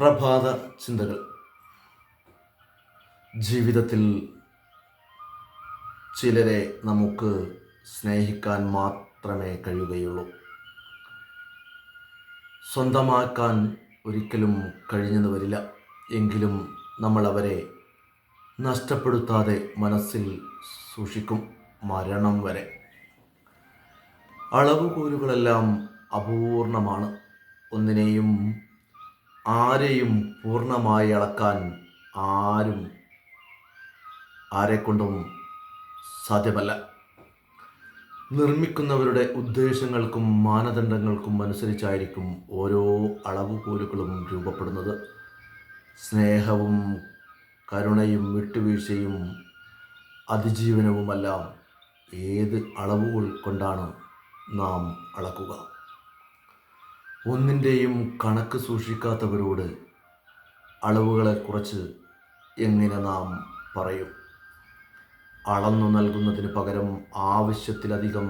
പ്രഭാത ചിന്തകൾ. ജീവിതത്തിൽ ചിലരെ നമുക്ക് സ്നേഹിക്കാൻ മാത്രമേ കഴിയുകയുള്ളൂ. സ്വന്തമാക്കാൻ ഒരിക്കലും കഴിഞ്ഞെന്ന് വരില്ല. എങ്കിലും നമ്മൾ അവരെ നഷ്ടപ്പെടുത്താതെ മനസ്സിൽ സൂക്ഷിക്കും മരണം വരെ. അളവുകൂലുകളെല്ലാം അപൂർണമാണ്. ഒന്നിനെയും ആരെയും പൂർണമായി അളക്കാൻ ആരും ആരെക്കൊണ്ടും സാധ്യമല്ല. നിർമ്മിക്കുന്നവരുടെ ഉദ്ദേശങ്ങൾക്കും മാനദണ്ഡങ്ങൾക്കും അനുസരിച്ചായിരിക്കും ഓരോ അളവുകോലുകളും രൂപപ്പെടുന്നത്. സ്നേഹവും കരുണയും വിട്ടുവീഴ്ചയും അതിജീവനവുമെല്ലാം ഏത് അളവുകൾ കൊണ്ടാണ് നാം അളക്കുക? ഒന്നിന്റെയും കണക്ക് സൂക്ഷിക്കാത്തവരോട് അളവുകളെക്കുറിച്ച് എങ്ങനെ നാം പറയും? അളന്നു നൽകുന്നതിന് പകരം ആവശ്യത്തിലധികം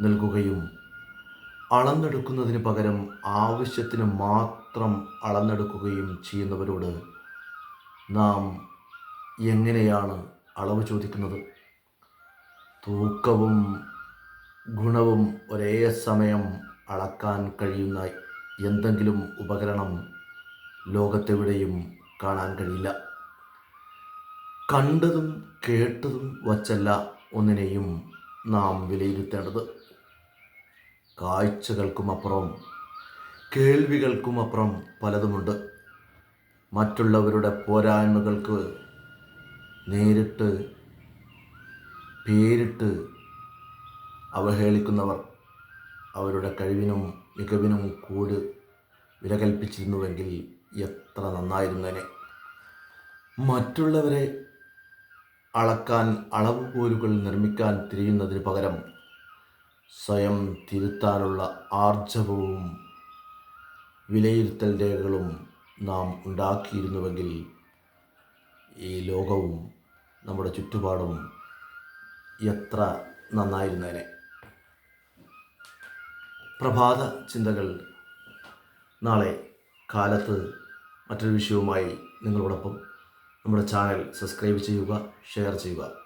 നൽകുകയും അളന്നെടുക്കുന്നതിന് പകരം ആവശ്യത്തിന് മാത്രം അളന്നെടുക്കുകയും ചെയ്യുന്നവരോട് നാം എങ്ങനെയാണ് അളവ് ചോദിക്കുന്നത്? തൂക്കവും ഗുണവും ഒരേ സമയം അളക്കാൻ കഴിയുന്ന എന്തെങ്കിലും ഉപകരണം ലോകത്തെവിടെയും കാണാൻ കഴിയില്ല. കണ്ടതും കേട്ടതും വച്ചല്ല ഒന്നിനെയും നാം വിലയിരുത്തേണ്ടത്. കാഴ്ചകൾക്കുമപ്പുറം കേൾവികൾക്കുമപ്പുറം പലതുമുണ്ട്. മറ്റുള്ളവരുടെ പോരായ്മകൾക്ക് നേരിട്ട് പേരിട്ട് അവഹേളിക്കുന്നവർ അവരുടെ കഴിവിനും മികവിനും കൂട് വില കൽപ്പിച്ചിരുന്നുവെങ്കിൽ എത്ര നന്നായിരുന്നേനെ. മറ്റുള്ളവരെ അളക്കാൻ അളവുകോലുകൾ നിർമ്മിക്കാൻ തിരിയുന്നതിന് പകരം സ്വയം തിരുത്താനുള്ള ആർജവവും വിലയിരുത്തൽ രേഖകളും നാം ഉണ്ടാക്കിയിരുന്നുവെങ്കിൽ ഈ ലോകവും നമ്മുടെ ചുറ്റുപാടും എത്ര നന്നായിരുന്നേനെ. പ്രഭാത ചിന്തകൾ നാളെ കാലത്ത് മറ്റൊരു വിഷയവുമായി നിങ്ങളോടൊപ്പം. നമ്മുടെ ചാനൽ സബ്സ്ക്രൈബ് ചെയ്യുക ഷെയർ ചെയ്യുക.